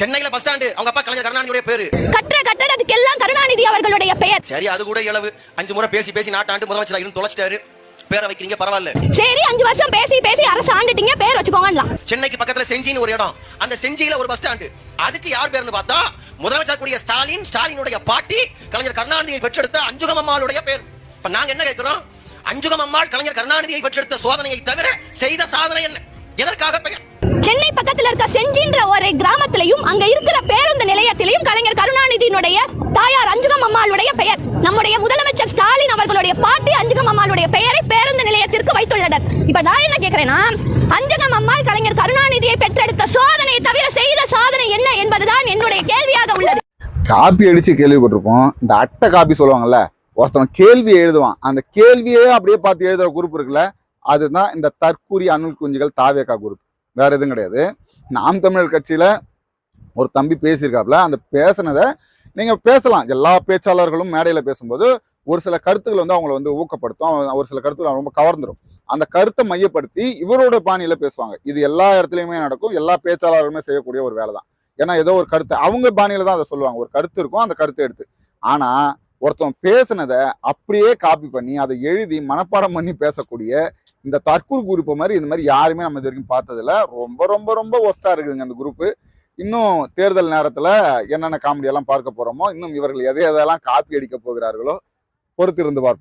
சென்னையில bus stand அவங்க அப்பா கலைஞர் கருணாநிதியுடைய பேரு. கற்ற கட்டடத்துக்கெல்லாம் கருணாநிதி அவர்களுடைய பெயர். சரி அது கூட இளவு அஞ்சு முறை பேசி பேசி நாட்டாண்டு முதலமைச்சர் இருந்து தொலைச்சிட்டாரு. பேரை வைக்கிறீங்க பரவாயில்ல. சரி அஞ்சு வருஷம் பேசி பேசி அரசு ஆண்டுட்டீங்க பேர் வச்சுக்கோங்கலாம் சென்னைக்கு பக்கத்துல செஞ்சின்னு ஒரு இடம். அந்த செஞ்சியில ஒரு பஸ் ஸ்டாண்டு அதுக்கு யார் பேர்னு பார்த்தா முதலமைச்சர் கூடிய ஸ்டாலின் ஸ்டாலினுடைய பாட்டி கலைஞர் கருணாநிதியை பெற்றெடுத்த அஞ்சுகம் அம்மாளுடைய பேர். இப்ப நாங்க என்ன கேட்கிறோம்? அஞ்சுகம் அம்மாள் கலைஞர் கருணாநிதியை பெற்றெடுத்த சோதனையை தவிர செய்த சாதனை என்ன? எதற்காக பெயர்? பக்கத்துல இருக்க செஞ்சின்ற ஒரு கிராமத்திலையும் அங்க இருக்கிற பேருந்து நிலையத்திலையும் கலைஞர் கருணாநிதியினுடைய தாயார் அஞ்சுகம் அம்மாளுடைய பெயர். நம்முடைய முதலமைச்சர் ஸ்டாலின் அவர்களுடைய பாட்டி அஞ்சுகம் அம்மாளுடைய பெயரை பேருந்து நிலையத்திற்கு வைத்துள்ளனர். இப்ப நான் என்ன கேட்கிறேன்னா அஞ்சுகம் அம்மாள் கலைஞர் கருணாநிதியை பெற்றெடுத்த சோதனையை தவிர செய்த சாதனை என்ன என்பதுதான் என்னுடைய கேள்வியாக உள்ளது. காப்பி அடிச்சு கேள்விப்பட்டிருப்போம். இந்த அட்டை காப்பி சொல்லுவாங்கல்ல ஒருத்தவன் கேள்வி எழுதுவான். அந்த கேள்வியே அப்படியே பார்த்து எழுதுற குரூப் இருக்குல்ல அதுதான் இந்த தற்கூரி அணுல் குஞ்சுகள் தாவேக்கா குரூப். வேறு எதுவும் கிடையாது. நாம் தமிழர் கட்சியில் ஒரு தம்பி பேசியிருக்காப்புல அந்த பேசுனதை நீங்கள் பேசலாம். எல்லா பேச்சாளர்களும் மேடையில் பேசும்போது ஒரு சில கருத்துக்கள் வந்து அவங்கள வந்து ஊக்கப்படுத்தும். அவங்க- ஒரு சில கருத்துக்கள் ரொம்ப கவர்ந்துடும் அந்த கருத்தை மையப்படுத்தி இவரோட பாணியில் பேசுவாங்க. இது எல்லா இடத்துலையுமே நடக்கும். எல்லா பேச்சாளர்களுமே செய்யக்கூடிய ஒரு வேலை தான் ஏன்னா ஏதோ ஒரு கருத்து அவங்க பாணியில் தான் அதை சொல்லுவாங்க. ஒரு கருத்து இருக்கும் அந்த கருத்தை எடுத்து. ஆனால் ஒருத்தன் பேசுனதை அப்படியே காப்பி பண்ணி அதை எழுதி மனப்பாடம் பண்ணி பேசக்கூடிய இந்த தற்கூர் குரூப்பு மாதிரி இந்த மாதிரி யாருமே நம்ம இது வரைக்கும் பார்த்ததில்ல. ரொம்ப ரொம்ப ரொம்ப ஒஸ்ட்டாக இருக்குதுங்க அந்த குரூப்பு இன்னும் தேர்தல் நேரத்தில் என்னென்ன காமெடியெல்லாம் பார்க்க போகிறோமோ இன்னும் இவர்கள் எதை எதெல்லாம் காப்பி அடிக்க போகிறார்களோ பொறுத்திருந்து பார்ப்போம்.